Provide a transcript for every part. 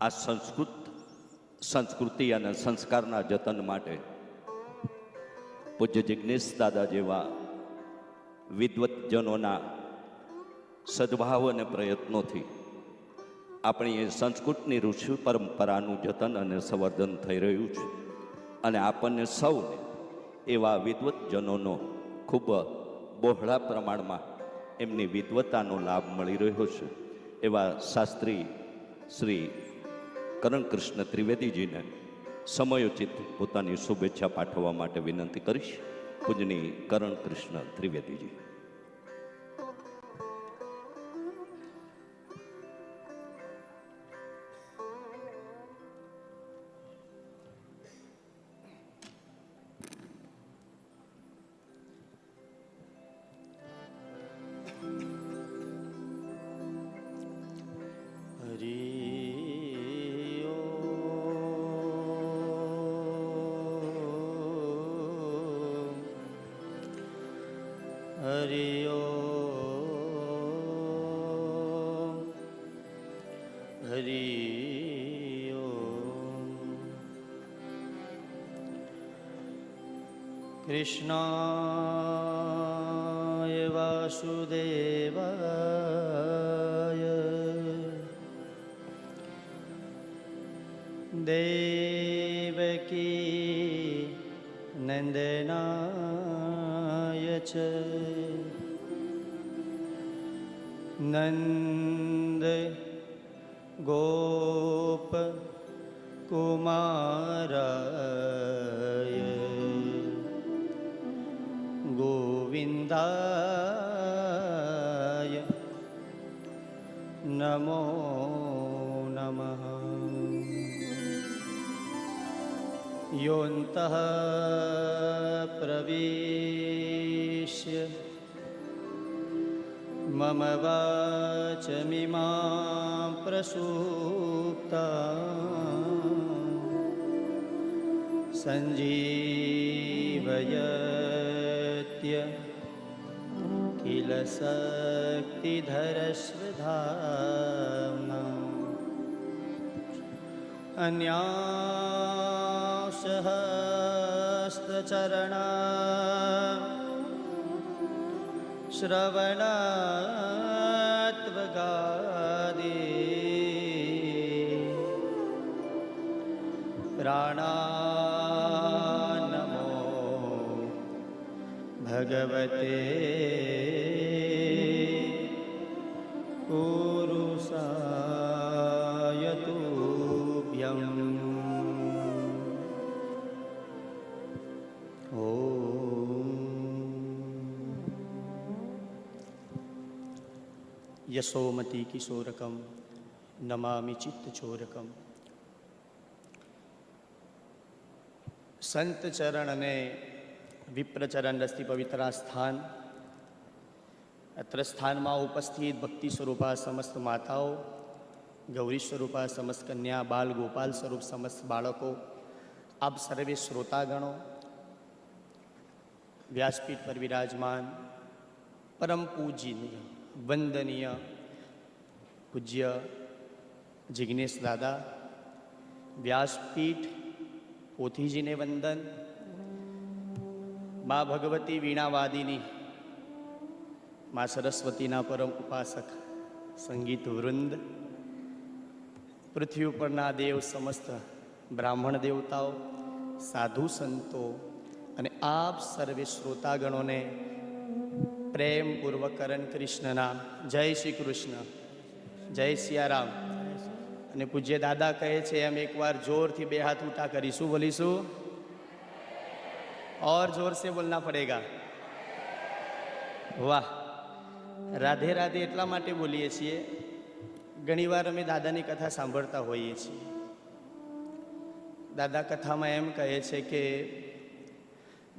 આ સંસ્કૃત સંસ્કૃતિ અને સંસ્કારના જતન માટે પૂજ્ય જિજ્ઞેશ દાદા જેવા વિદ્વતજનોના સદભાવ અને પ્રયત્નોથી આપણી એ સંસ્કૃતની ઋષિ પરંપરાનું જતન અને સંવર્ધન થઈ રહ્યું છે. અને આપણને સૌને એવા વિદ્વતજનોનો ખૂબ બહોળા પ્રમાણમાં એમની વિદ્વતાનો લાભ મળી રહ્યો છે. એવા શાસ્ત્રી શ્રી કરણકૃષ્ણ ત્રિવેદીજીને સમયોચિત પોતાની શુભેચ્છા પાઠવવા માટે વિનંતી કરીશ. પૂજની કરણકૃષ્ણ ત્રિવેદીજી. હરિ કૃષ્ણાય વાસુદેવાય દેવકી નંદનાય ચ નંદ ગોપ કુમારાય નમો નમઃ યોન્તઃ પ્રવિશ્ય મમ વાચમિમા પ્રસૂપ્તા સંજીવ अखिल शक्तिधरश्वधाम्ना अन्यासहस्तचरणा श्रवणात्वगादे प्राणा ભગવતે. પુરુષાય તુભ્યમ. યશોમતી કિશોરકમ નમામિ ચિત્તચોરકમ સંત ચરણ અને વિપ્રચરણ રસ્તી પવિત્રા સ્થાન અત્ર સ્થાનમાં ઉપસ્થિત ભક્તિ સ્વરૂપા સમસ્ત માતાઓ ગૌરી સ્વરૂપા સમસ્ત કન્યા બાલ ગોપાલ સ્વરૂપ સમસ્ત બાળકો આપ સર્વે શ્રોતાગણો વ્યાસપીઠ પર વિરાજમાન પરમ પૂજનીય વંદનીય પૂજ્ય જિજ્ઞેશ દાદા વ્યાસપીઠ પોથીજીને વંદન મા ભગવતી વીણાવાદીની, મા સરસ્વતીના પરમ ઉપાસક, સંગીત વૃંદ, પૃથ્વી ઉપરના દેવ સમસ્ત બ્રાહ્મણ દેવતાઓ, સાધુ સંતો અને આપ સર્વે શ્રોતાગણોને પ્રેમપૂર્વક કરણ કૃષ્ણના જય શ્રી કૃષ્ણ, જય સિયારામ. અને પૂજ્ય દાદા કહે છે, એમ એકવાર જોરથી બે હાથ ઉઠા કરીશું, બોલીશું. और जोर से बोलना पड़ेगा વાહ રાધે રાધે એટલા માટે બોલીએ છીએ ઘણીવાર અમે દાદાની કથા સાંભળતા હોઈએ છીએ દાદા કથામાં એમ કહે છે કે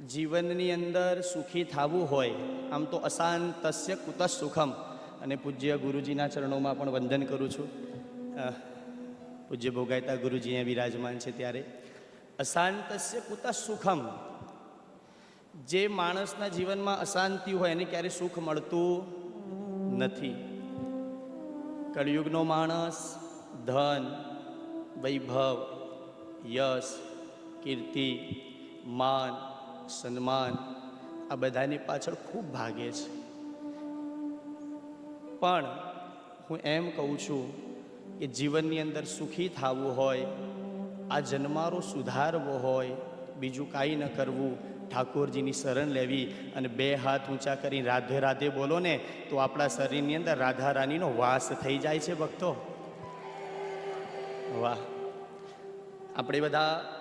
જીવનની અંદર સુખી થવું હોય આમ તો અશાંતસ્ય કુત સુખમ અને પૂજ્ય ગુરુજીના ચરણોમાં પણ વંદન કરું છું અ, પૂજ્ય ભોગાયતા ગુરુજી અહીંયા વિરાજમાન છે ત્યારે અશાંતસ્ય કુત સુખમ જે માણસના જીવનમાં અશાંતિ હોય એને ક્યારે સુખ મળતું નથી. કળિયુગનો માણસ, ધન, વૈભવ, યશ, કીર્તિ, માન, સન્માન, આ બધાની પાછળ ખૂબ ભાગે છે. પણ હું એમ કહું છું કે જીવનની અંદર સુખી થવું હોય, આ જન્મારો સુધારવો હોય, બીજું કાંઈ ન કરવું ઠાકોરજીની શરણ લેવી અને બે હાથ ઊંચા કરી રાધે રાધે બોલો ને, તો આપણા શરીરની અંદર રાધા રાણીનો વાસ થઈ જાય છે ભક્તો. વાહ. આપણે બધા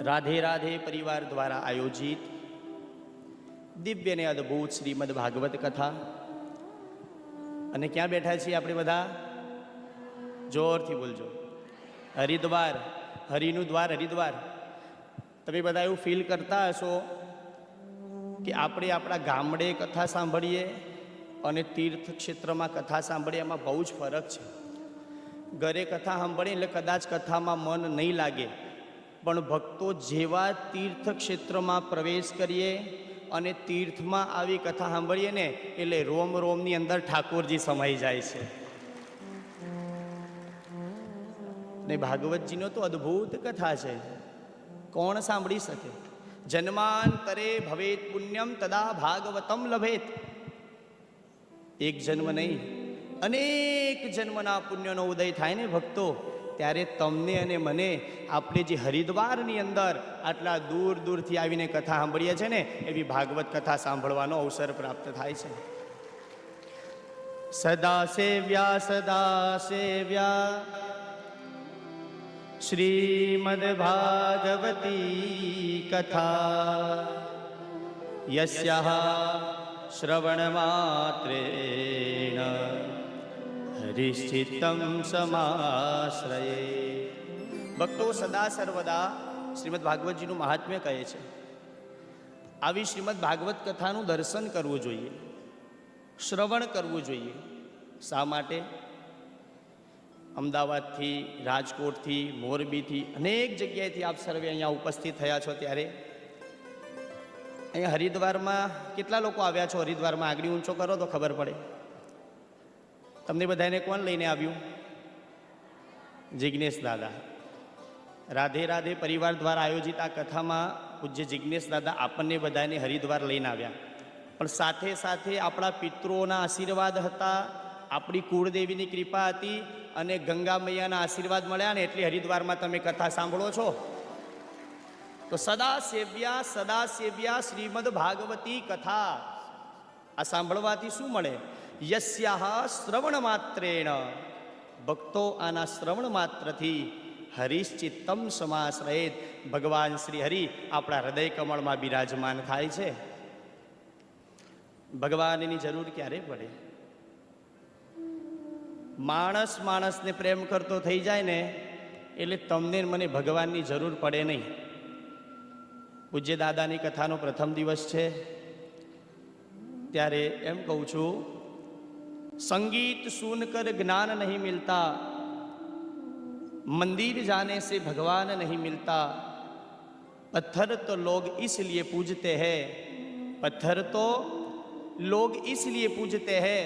રાધે રાધે પરિવાર દ્વારા આયોજિત દિવ્ય ને અદ્ભુત શ્રીમદ ભાગવત કથા. અને ક્યાં બેઠા છીએ આપણે બધા? જોરથી બોલજો. હરિદ્વાર, હરિનું દ્વાર, હરિદ્વાર. તમે બધા એવું ફીલ કરતા હશો કે આપણે આપણા ગામડે કથા સાંભળીએ અને તીર્થ ક્ષેત્રમાં કથા સાંભળીએ, એમાં બહુ જ ફરક છે. ઘરે કથા સાંભળીએ એટલે કદાચ કથામાં મન નહીં લાગે. પણ ભક્તો જેવા તીર્થ ક્ષેત્રમાં પ્રવેશ કરીએ અને તીર્થમાં આવી કથા સાંભળીએ ને, એટલે રોમ રોમની અંદર ઠાકોરજી સમાઈ જાય છે. ને ભાગવતજીનો તો અદ્ભુત કથા છે. કોણ સાંભળી શકે? જન્માંતરે ભવેત પુણ્યમ તદા ભાગવતમ લભેત. એક જન્મ નહીં, અનેક જન્મના પુણ્યનો ઉદય થાય ને ભક્તો. ત્યારે તમને અને મને આપણે જે હરિદ્વારની અંદર આટલા દૂર દૂરથી આવીને કથા સાંભળીએ છીએ ને, એવી ભાગવત કથા સાંભળવાનો અવસર પ્રાપ્ત થાય છે. સદા સેવ્યા સદા સેવ્યા. ભાગવતી કથા યસ્યા શ્રવણમાત્રેણ હરિશ્ચિત્તમ સમાશ્રયે ભક્તો સદા સર્વદા શ્રીમદ ભાગવતજીનું મહાત્મ્ય કહે છે, આવી શ્રીમદ ભાગવત કથાનું દર્શન કરવું જોઈએ, શ્રવણ કરવું જોઈએ, શા માટે? અમદાવાદથી, રાજકોટથી, મોરબીથી, અનેક જગ્યાએથી આપ સર્વે અહીંયા ઉપસ્થિત થયા છો ત્યારે. અહીંયા હરિદ્વારમાં કેટલા લોકો આવ્યા છો? હરિદ્વારમાં આગળ ઊંચો કરો તો ખબર પડે. તમને બધાને કોણ લઈને આવ્યું? જિજ્ઞેશ દાદા. રાધે રાધે પરિવાર દ્વારા આયોજિત આ કથામાં પૂજ્ય જિજ્ઞેશ દાદા આપણને બધાને હરિદ્વાર લઈને આવ્યા. પણ સાથે સાથે આપણા પિતૃઓના આશીર્વાદ હતા આપણી કુળદેવીની કૃપા હતી અને ગંગા મૈયાના આશીર્વાદ મળ્યા ને એટલે હરિદ્વારમાં તમે કથા સાંભળો છો. તો સદા સેવ્યા સદા સેવ્યા શ્રીમદ ભાગવતી કથા. આ સાંભળવાથી શું મળે? યસ્યા શ્રવણ માત્રેણ. ભક્તો આના શ્રવણ માત્રથી હરિશ્ચિત્તમ સમાશ્રયેત. ભગવાન શ્રી હરિ આપણા હૃદય કમળમાં બિરાજમાન થાય છે. ભગવાનની જરૂર ક્યારે પડે? માણસ માણસને પ્રેમ કરતો થઈ જાય ને એટલે તમને ને મને ભગવાનની જરૂર પડે નહીં પૂજ્ય દાદાની કથાનો પ્રથમ દિવસ છે ત્યારે એમ કહું છું संगीत सुनकर ज्ञान नहीं मिलता मंदिर जाने से भगवान नहीं मिलता पत्थर तो लोग इसलिए पूजते हैं पत्थर तो लोग इसलिए पूजते हैं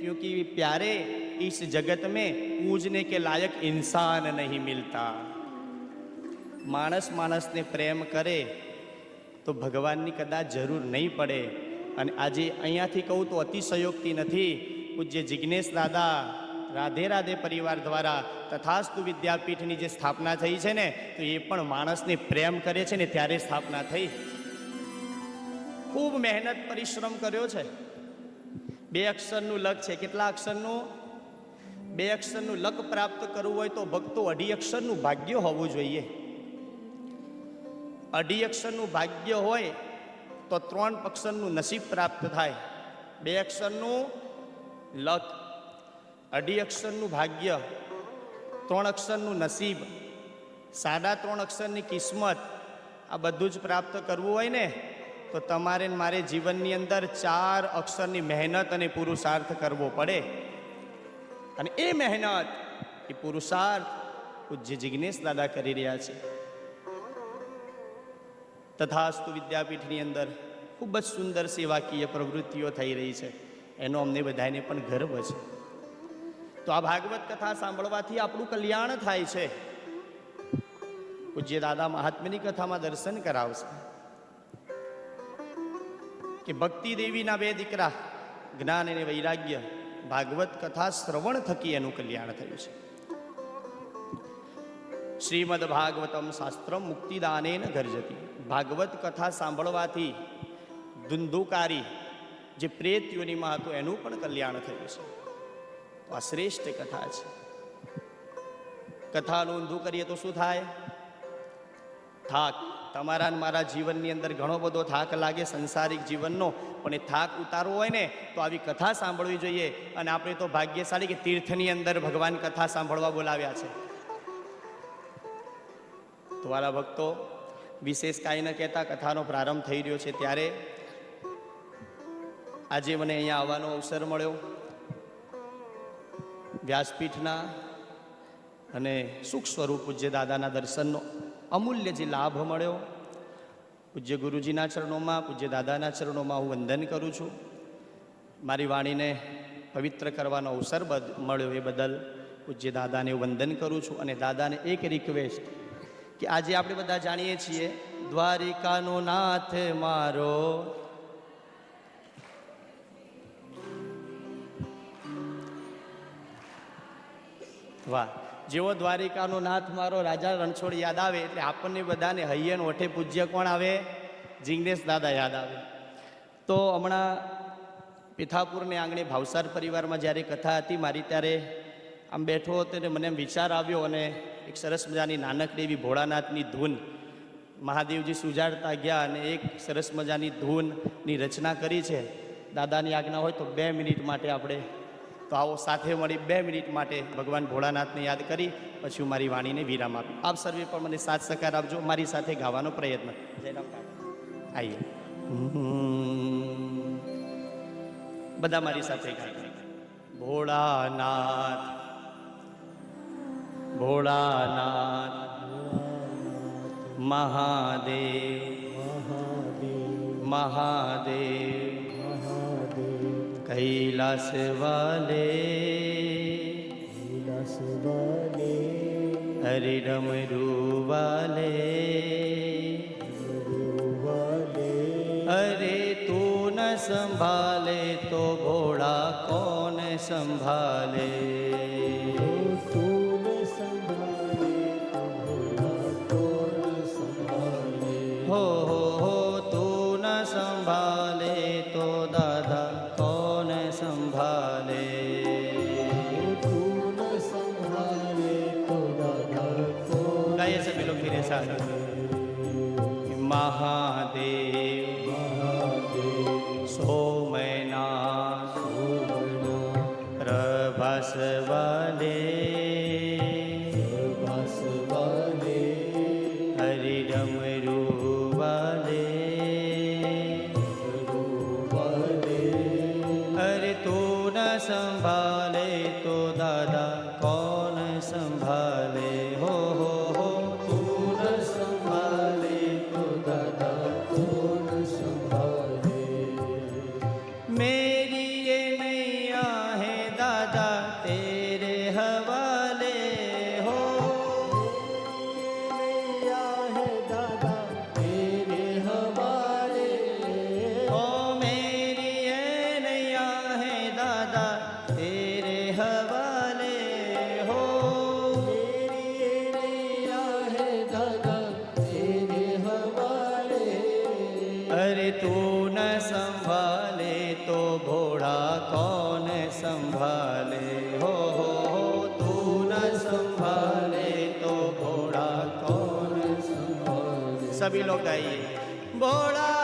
क्योंकि प्यारे इस जगत में पूजने के लायक इंसान नहीं मिलता માણસ માણસને પ્રેમ કરે તો ભગવાનની કદાચ જરૂર નહીં પડે અને આજે અહીંયાથી કહું તો અતિશયોક્તિ નથી પૂજ્ય જિજ્ઞેશ દાદા રાધે રાધે પરિવાર દ્વારા તથાસ્તુ વિદ્યાપીઠની જે સ્થાપના થઈ છે ને તો એ પણ માણસને પ્રેમ કરે છે ને ત્યારે સ્થાપના થઈ ખૂબ મહેનત પરિશ્રમ કર્યો છે બે અક્ષરનું લક છે કેટલા અક્ષરનું બે અક્ષરનું લક પ્રાપ્ત કરવું હોય તો ભક્તો અઢી અક્ષરનું ભાગ્ય હોવું જોઈએ. અઢી અક્ષરનું ભાગ્ય હોય તો ત્રણ અક્ષરનું નસીબ પ્રાપ્ત થાય. બે અક્ષરનું લક, અઢી અક્ષરનું ભાગ્ય, ત્રણ અક્ષરનું નસીબ, સાડા ત્રણ અક્ષરની કિસ્મત, આ બધું જ પ્રાપ્ત કરવું હોય ને, તો તમારે મારે જીવનની અંદર ચાર અક્ષરની મહેનત અને પુરુષાર્થ કરવો પડે. અને એ મહેનત એ પુરુષાર્થ પૂજ્ય જિજ્ઞેશ દાદા કરી રહ્યા છે. તથાસ્તુ વિદ્યાપીઠની અંદર ખૂબ જ સુંદર સેવાકીય પ્રવૃત્તિઓ થઈ રહી છે. એનો અમને બધાને પણ ગર્વ છે. તો આ ભાગવત કથા સાંભળવાથી આપણું કલ્યાણ થાય છે. પૂજ્ય દાદા મહાત્મ્યની કથામાં દર્શન કરાવશે. કે ભક્તિ દેવીના બે દીકરા જ્ઞાન અને વૈરાગ્ય ભાગવત કથા શ્રવણ થકી એનું કલ્યાણ થયું છે. શ્રીમદ ભાગવતમ શાસ્ત્ર મુક્તિદાનેન ગરજતી. ભાગવત કથા સાંભળવાથી ધુંધુકારી જે પ્રેત હતું એનું પણ કલ્યાણ થયું છે. આ શ્રેષ્ઠ કથા છે. કથાનું ઊંધું કરીએ તો શું થાય? થાક. તમારા મારા જીવનની અંદર ઘણો બધો થાક લાગે, સંસારિક જીવનનો. પણ એ થાક ઉતારવો હોય ને, તો આવી કથા સાંભળવી જોઈએ. અને આપણે તો ભાગ્યશાળી કે તીર્થની અંદર ભગવાન કથા સાંભળવા બોલાવ્યા છે. તો વાલા ભક્તો, વિશેષ કાંઈ ન કહેતા કથાનો પ્રારંભ થઈ રહ્યો છે ત્યારે. આજે મને અહીંયા આવવાનો અવસર મળ્યો. વ્યાસપીઠના અને સુખ સ્વરૂપ પૂજ્ય દાદાના દર્શનનો અમૂલ્ય જે લાભ મળ્યો. પૂજ્ય ગુરુજીના ચરણોમાં, પૂજ્ય દાદાના ચરણોમાં હું વંદન કરું છું. મારી વાણીને પવિત્ર કરવાનો અવસર મળ્યો એ બદલ પૂજ્ય દાદાને વંદન કરું છું અને દાદાને એક રિક્વેસ્ટ કે આજે આપણે બધા જાણીએ છીએ, દ્વારિકાનો નાથ મારો. વાહ. જેવો દ્વારિકાનો નાથ મારો રાજા રણછોડ યાદ આવે એટલે આપણને બધાને હૈયન ઓઠે પૂજ્ય કોણ આવે? જિગ્નેશ દાદા યાદ આવે. તો હમણાં પિથાપુરને આંગણે ભાવસાર પરિવારમાં જ્યારે કથા હતી, મારી ત્યારે આમ બેઠો હતો અને મને વિચાર આવ્યો અને એક સરસ મજાની નાનકડી એવી ભોળાનાથની ધૂન મહાદેવજી સુજાડતા ગયા અને એક સરસ મજાની ધૂનની રચના કરી છે. દાદાની આજ્ઞા હોય તો બે મિનિટ માટે આપણે તો આવો સાથે મળી બે મિનિટ માટે ભગવાન ભોળાનાથને યાદ કરી, પછી હું મારી વાણીને વિરામ આપી. આપ સર્વે પણ મને સાથ સકાર આપજો, મારી સાથે ગાવાનો પ્રયત્ન. જયરામ આઈએ. બધા મારી સાથે ભોળાનાથ ભોળાનાથ. ભોળાનાથ. મહાદેવ. મહાદેવ. કૈલાસ વાલે. કૈલાસ વાલે. હરે રમ રૂવાલે રૂવાલે. અરે તું ન સંભાલે તો ભોળા કોણ સંભાલે? तू न संभाले तो घोड़ा कौन संभाले? हो हो हो, तू न संभाले तो घोड़ा कौन संभाले? सभी लोग आइए भोलानाथ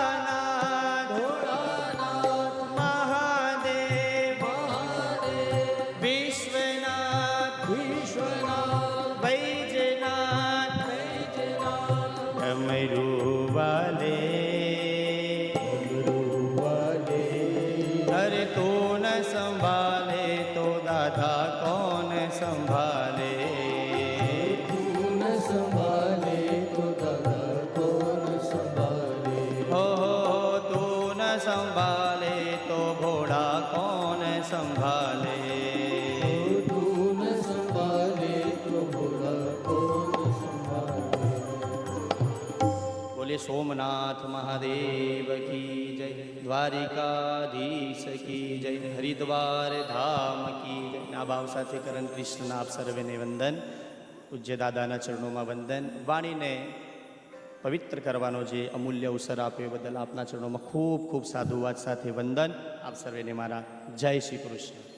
સંભાલે તો દાદા કોણ સંભાળે સોમનાથ મહાદેવ કી જય દ્વારિકાધીશ કી જય હરિદ્વાર ધામ કી જય આ ભાવ સાથે કરણ કૃષ્ણના આપ સર્વેને વંદન પૂજ્ય દાદાના ચરણોમાં વંદન વાણીને પવિત્ર કરવાનો જે અમૂલ્ય અવસર આપ્યો બદલ આપના ચરણોમાં ખૂબ ખૂબ સાધુવાદ સાથે વંદન આપ સર્વેને મારા જય શ્રી કૃષ્ણ